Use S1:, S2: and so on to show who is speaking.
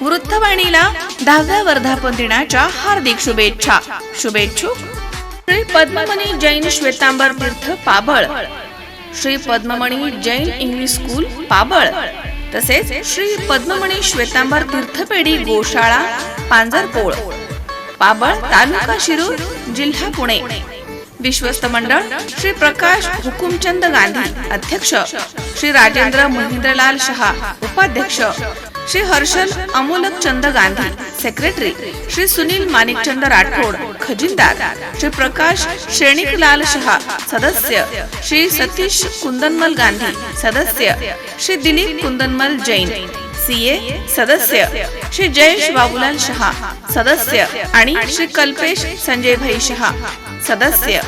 S1: वृत्तवाणीला दहाव्या वर्धापन दिनाच्या हार्दिक शुभेच्छा. शुभेच्छुक श्री पद्ममणी जैन श्वेतांबर तीर्थ Pabal. Shri Padmamani Jain English school Pabal. तसेच श्री पद्ममणी श्वेतांबर तीर्थपेढी गोशाळा पांजरपोळ. पाबळ तालुका शिरूर जिल्हा पुणे. विश्वस्त मंडळ श्री प्रकाश हुकुमचंद गांधी अध्यक्ष. श्री राजेंद्र महेंद्रलाल शहा उपाध्यक्ष. श्री हर्षल अमोलक चंद गांधी सेक्रेटरी श्री सुनील माणिकचंद राठोड खजिनदार श्री प्रकाश श्रेणिकलाल शहा सदस्य श्री सतीश कुंदनमल गांधी सदस्य श्री दिलीप कुंदनमल जैन सीए सदस्य श्री जयेश बाबूलाल शहा सदस्य आणि श्री कल्पेश संजय भाई शहा सदस्य